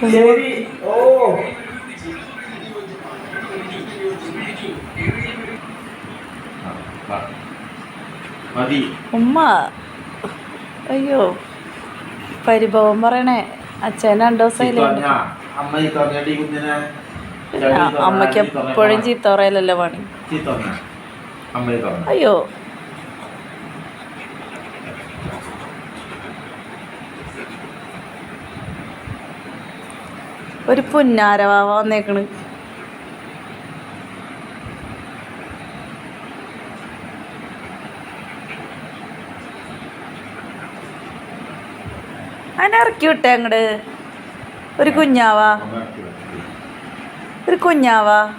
ശരി. ഓ. ആ, മതി. ഉമ്മ. അയ്യോ. പരിഭവം പറയണേ. അച്ഛൻ രണ്ടു ദിവസം അമ്മയ്ക്ക് എപ്പോഴും ചീത്ത പറയലല്ലോ പണി? അയ്യോ. ഒരു പുന്നാരവാവ വന്നേക്കണ്. അതിനെ ഇറക്കി വിട്ടേ അങ്ങട്. ഒരു കുഞ്ഞാവാ. ഒരു കുഞ്ഞാവാ.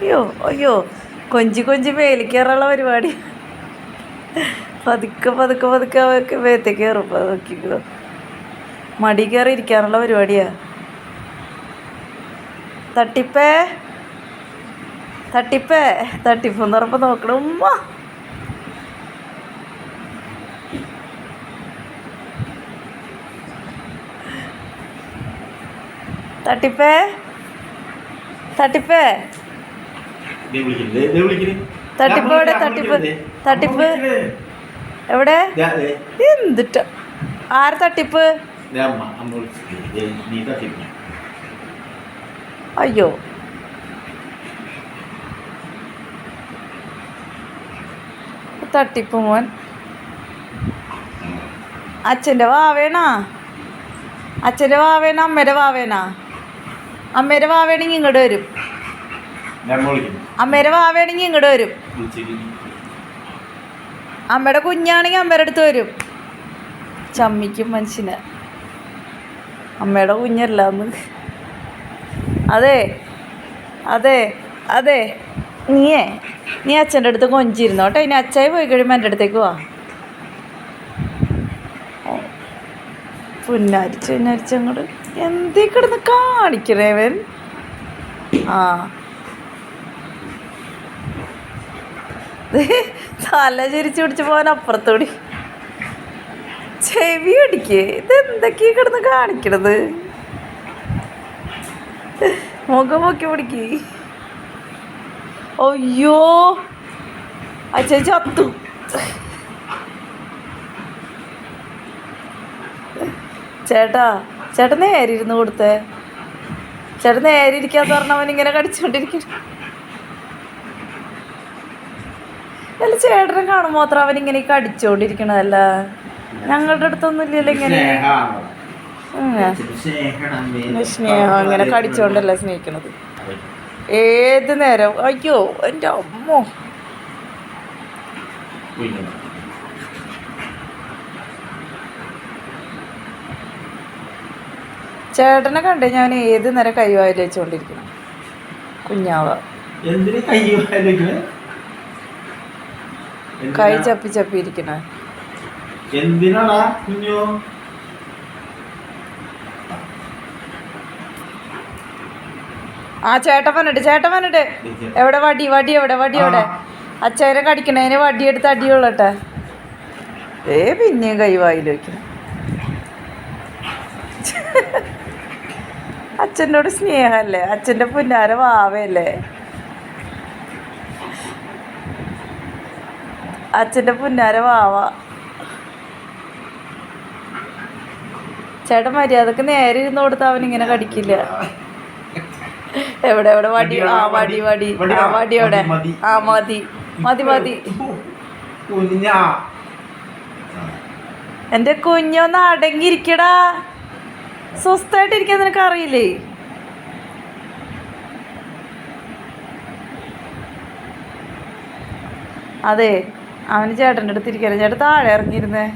അയ്യോ അയ്യോ. കൊഞ്ചി കൊഞ്ചി മേലിക്കേറുള്ള പരിപാടി. പതുക്കെ പതുക്കെ പതുക്കെ അവർക്ക് മേത്തേക്ക് കയറും. നോക്കിക്കോ മടി കയറി ഇരിക്കാനുള്ള പരിപാടിയാ. തട്ടിപ്പേ. തട്ടിപ്പേ. തട്ടിപ്പെന്ന് പറയുമ്പോ നോക്കണം ഉമ്മ. തട്ടിപ്പേ. തട്ടിപ്പേ. തട്ടിപ്പ് എവിടെ? തട്ടിപ്പ്? തട്ടിപ്പ്? എവിടെ. എന്തിട്ട? ആര് തട്ടിപ്പ്? ദേ, നീ തട്ടിപ്പ്. അയ്യോ തട്ടിപ്പ് മോൻ അച്ഛന്റെ വാവേണാ അച്ഛന്റെ വാവേണ അമ്മേടെ വാവേണ അമ്മേടെ വാവേണെങ്കിൽ ഇങ്ങോട്ട് വരും അമ്മേടെ വാവേണെങ്കിൽ ഇങ്ങോട്ട് വരും. അമ്മയുടെ കുഞ്ഞാണെങ്കിൽ അമ്മയുടെ അടുത്ത് വരും ചമ്മിക്കും മനുഷ്യനെ അമ്മയുടെ കുഞ്ഞല്ല എന്ന് അതെ അതെ അതെ. നീയേ നീ അച്ഛന്റെ അടുത്ത് കൊഞ്ചിരുന്നോ കേട്ടോ? ഇനി അച്ഛായി പോയി കഴിയുമ്പോൾ എന്റെ അടുത്തേക്ക് വാ. പുന്നാരിച്ച് പുന്നാരിച്ച് അങ്ങോട്ട് എന്തേ കിടന്ന് കാണിക്കണേ അവൻ? ആ. തല ചിരിച്ചു പിടിച്ച് പോകാൻ അപ്പുറത്തോടി. ചെവി അടിക്കേ. ഇതെന്തൊക്കെയാ കിടന്ന് കാണിക്കണത്? മുഖം നോക്കി പിടിക്ക്. അയ്യോ. അച്ഛൻ ചത്തു ചേട്ടാ ചേട്ടൻ നേരെ ഇരുന്ന് കൊടുത്തേ. ചേട്ടൻ നേരെ ഇരിക്കാന്ന് പറഞ്ഞവൻ ഇങ്ങനെ കടിച്ചുകൊണ്ടിരിക്കണം അല്ല ചേട്ടനെ കാണുമ്പോൾ മാത്രം അവൻ ഇങ്ങനെ കടിച്ചോണ്ടിരിക്കണതല്ല? ഞങ്ങളുടെ അടുത്തൊന്നും ഇല്ലല്ലോ ഇങ്ങനെ. സ്നേഹം അങ്ങനെ കടിച്ചോണ്ടല്ല സ്നേഹിക്കണത്? ഏത് നേരം? അയ്യോ എന്റെ അമ്മോ. ചേട്ടനെ കണ്ടേ ഞാൻ ഏത് നേരം കൈവായിൽ വെച്ചുകൊണ്ടിരിക്കണം കുഞ്ഞാവ. കൈ? ചപ്പി ചപ്പി ഇരിക്കണേ എന്തിനാടാ കുഞ്ഞു? ആ ചേട്ടൻ വന്നിട്ട് ചേട്ടൻ വന്നിട്ട് എവിടെ വടി വടി എവിടെ വടി എവിടെ? അച്ഛനെ കടിക്കണേന് വടി എടുത്ത് അടിയുള്ളട്ടെ ഏ പിന്നെയും കൈവായിൽ അച്ഛനോട് സ്നേഹമല്ലേ അച്ഛന്റെ പുന്നാര വാവയല്ലേ? അച്ഛന്റെ പുന്നാര വാവ. ചേട്ടൻ മര്യാദയ്ക്ക് നേരെ ഇരുന്ന് കൊടുത്ത അവൻ ഇങ്ങനെ കടിക്കില്ല. എവിടെ എവിടെ? വടി ആ വടി വടി ആ വടി എവിടെ ആ മതി. മതി മതി. എന്റെ കുഞ്ഞൊന്ന് അടങ്ങിയിരിക്കടാ. സ്വസ്ഥമായിട്ടിരിക്കാൻ നിനക്ക് അറിയില്ലേ? അതെ അവന് ചേട്ടന്റെ അടുത്ത് ഇരിക്കണം ചേട്ടൻ താഴെ ഇറങ്ങിയിരുന്നേ.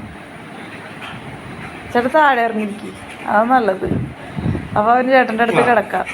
ചേട്ടൻ താഴെ ഇറങ്ങിയിരിക്കും. അതാ നല്ലത്. അപ്പോൾ അവന് ചേട്ടന്റെ അടുത്ത് കിടക്കാം.